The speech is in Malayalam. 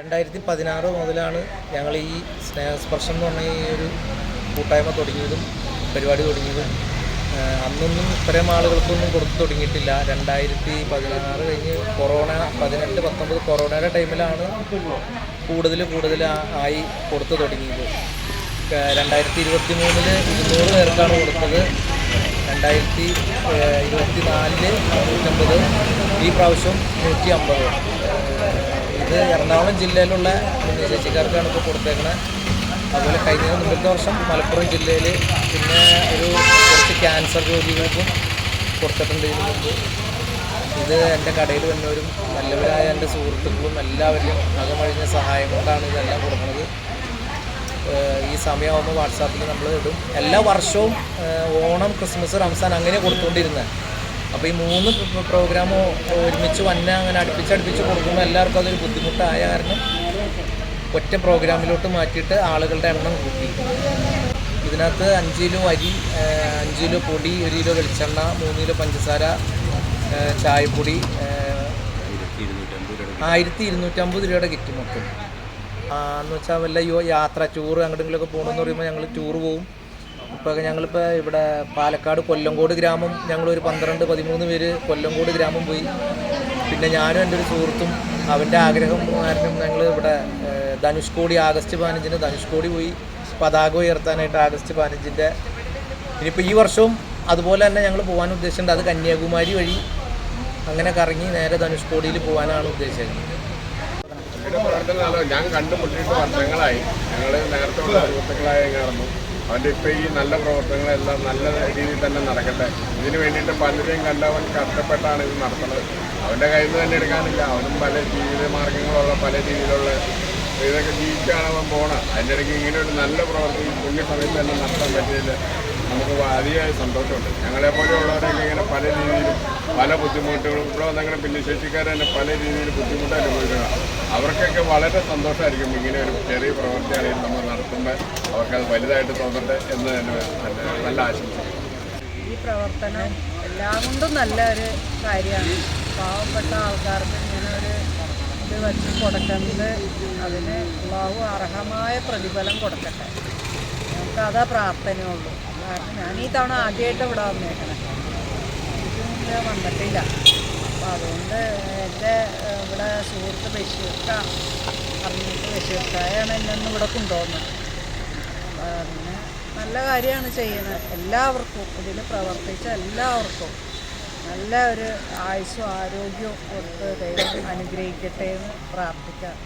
രണ്ടായിരത്തി പതിനാറ് മുതലാണ് ഞങ്ങൾ ഈ സ്നേഹസ്പർശം എന്ന് പറഞ്ഞ ഈ ഒരു കൂട്ടായ്മ തുടങ്ങിയതും പരിപാടി തുടങ്ങിയതും. അന്നൊന്നും ഇത്രയും ആളുകൾക്കൊന്നും കൊടുത്തു തുടങ്ങിയിട്ടില്ല. രണ്ടായിരത്തി പതിനാറ് കഴിഞ്ഞ് കൊറോണ പതിനെട്ട് പത്തൊമ്പത് കൊറോണയുടെ ടൈമിലാണ് കൂടുതൽ കൂടുതൽ ആയി കൊടുത്തു തുടങ്ങിയത്. രണ്ടായിരത്തി ഇരുപത്തി മൂന്നിൽ ഇരുന്നൂറ് പേർക്കാണ് കൊടുത്തത്. രണ്ടായിരത്തി ഇരുപത്തി നാലിൽ നൂറ്റമ്പത് ഈ പ്രാവശ്യം നൂറ്റി അമ്പത് ഇത് എറണാകുളം ജില്ലയിലുള്ള ചേച്ചിക്കാർക്കാണ് ഇപ്പോൾ കൊടുത്തേക്കുന്നത് അതുപോലെ കഴിഞ്ഞ മുമ്പത്തെ വർഷം മലപ്പുറം ജില്ലയിൽ പിന്നെ ഒരു കുറച്ച് ക്യാൻസർ രോഗികൾക്കും കൊടുത്തിട്ടുണ്ട് ഇതിനു മുമ്പ്. ഇത് എന്റെ കടയിൽ വന്നവരും നല്ലവരായ എന്റെ സുഹൃത്തുക്കളും എല്ലാവരും അകമഴിഞ്ഞ സഹായം കൊണ്ടാണ് ഇതെല്ലാം കൊടുക്കുന്നത്. ഈ സമയമാകുമ്പോൾ വാട്സാപ്പിൽ നമ്മൾ ഇടും. എല്ലാ വർഷവും ഓണം ക്രിസ്മസ് റംസാൻ അങ്ങനെ കൊടുത്തുകൊണ്ടിരുന്നത് അപ്പോൾ ഈ മൂന്ന് പ്രോഗ്രാമോ പ്രോഗ്രാം ഒരുമിച്ച് വന്ന അങ്ങനെ അടുപ്പിച്ചടുപ്പിച്ച് കൊടുക്കുമ്പോൾ എല്ലാവർക്കും അതൊരു ബുദ്ധിമുട്ടായ കാരണം ഒറ്റ പ്രോഗ്രാമിലോട്ട് മാറ്റിയിട്ട് ആളുകളുടെ എണ്ണം കൂട്ടി. ഇതിനകത്ത് അഞ്ച് കിലോ അരി അഞ്ച് കിലോ പൊടി ഒരു കിലോ വെളിച്ചെണ്ണ മൂന്ന് കിലോ പഞ്ചസാര ചായപ്പൊടി ആയിരത്തി ഇരുന്നൂറ്റമ്പത് രൂപയുടെ കിറ്റ് മൊത്തം. എന്ന് വെച്ചാൽ വല്ല യാത്ര ടൂറ് അങ്ങോട്ടെങ്കിലൊക്കെ പോകണമെന്ന് പറയുമ്പോൾ ഞങ്ങൾ ടൂർ പോകും ഇപ്പോൾ ഞങ്ങളിപ്പോൾ ഇവിടെ പാലക്കാട് കൊല്ലങ്കോട് ഗ്രാമം ഞങ്ങളൊരു പന്ത്രണ്ട് പതിമൂന്ന് പേര് കൊല്ലങ്കോട് ഗ്രാമം പോയി. പിന്നെ ഞാനും എന്റെ ഒരു സുഹൃത്തും അവന്റെ ആഗ്രഹം കാരണം ഞങ്ങൾ ഇവിടെ ധനുഷ്കോടി ആഗസ്റ്റ് പതിനഞ്ചിന് ധനുഷ്കോടി പോയി. പതാക ഉയർത്താനായിട്ട് ആഗസ്റ്റ് പതിനഞ്ചിന്റെ ഇനിയിപ്പോൾ ഈ വർഷവും അതുപോലെ തന്നെ ഞങ്ങൾ പോകാൻ ഉദ്ദേശിച്ചിട്ടുണ്ട്. അത് കന്യാകുമാരി വഴി അങ്ങനെ കറങ്ങി നേരെ ധനുഷ്കോടിയിൽ പോകാനാണ് ഉദ്ദേശിച്ചത്. ഞാൻ കണ്ടുമുട്ടിയിട്ട് വർഷങ്ങളായി. ഞങ്ങൾ നേരത്തെ സുഹൃത്തുക്കളായി നടന്നു അവന്റെ ഇപ്പോൾ ഈ നല്ല പ്രവർത്തനങ്ങളെല്ലാം നല്ല രീതിയിൽ തന്നെ നടക്കട്ടെ. ഇതിന് വേണ്ടിയിട്ട് പലരെയും കണ്ടവൻ കഷ്ടപ്പെട്ടാണ് ഇത് നടത്തുന്നത്. അവന്റെ കയ്യിൽ നിന്ന് തന്നെ എടുക്കാനില്ല. അവനും പല ജീവിത മാർഗങ്ങളുള്ള പല രീതിയിലുള്ള ഇതൊക്കെ ജീവിച്ചാണ് അവൻ പോണത്. അതിന്റെ ഇടയ്ക്ക് ഇങ്ങനെ ഒരു നല്ല പ്രവർത്തി പുണ്യ സമയത്ത് തന്നെ നടത്താൻ പറ്റിയതിൽ നമുക്ക് അതിയായ സന്തോഷമുണ്ട്. ഞങ്ങളെപ്പോലെയുള്ളവരൊക്കെ ഇങ്ങനെ പല രീതിയിലും പല ബുദ്ധിമുട്ടുകളും ഇവിടെ വന്നങ്ങനെ ഭിന്നശേഷിക്കാർ തന്നെ പല രീതിയിൽ ബുദ്ധിമുട്ട് അനുഭവിക്കുക അവർക്കൊക്കെ വളരെ സന്തോഷമായിരിക്കും ഇങ്ങനെ ഒരു ചെറിയ പ്രവൃത്തിയാണെങ്കിൽ നമ്മൾ നടത്തുമ്പോൾ അവർക്കത് വലുതായിട്ട് തോന്നട്ടെ എന്ന് തന്നെ നല്ല ആശംസിക്കും ആശംസ ഈ പ്രവർത്തനം എല്ലാം കൊണ്ടും നല്ല ഒരു കാര്യമാണ്. പാവപ്പെട്ട ആൾക്കാർക്ക് ഇങ്ങനെ ഒരു ഇത് വെച്ച് കൊടുക്കുന്നത് അതിന് അള്ളാഹു അർഹമായ പ്രതിഫലം കൊടുക്കട്ടെ. നമുക്ക് അതാ പ്രാർത്ഥനയുള്ളൂ. കാരണം ഞാൻ ഈ തവണ ആദ്യമായിട്ട് ഇവിടെ വന്നേക്കണേ മുമ്പേ വന്നിട്ടില്ല. അപ്പോൾ അതുകൊണ്ട് എന്റെ ഇവിടെ സുഹൃത്ത് ബഷീർക്ക അറിഞ്ഞിട്ട് ബഷീർക്കായാണ് എന്നെ ഇവിടെ കൊണ്ടുപോകുന്നത് നല്ല കാര്യമാണ് ചെയ്യുന്നത്. എല്ലാവർക്കും ഇതിൽ പ്രവർത്തിച്ച എല്ലാവർക്കും നല്ല ഒരു ആയുസ്സും ആരോഗ്യവും കൊടുത്ത് ദൈവം അനുഗ്രഹിക്കട്ടെ എന്ന് പ്രാർത്ഥിക്കാം.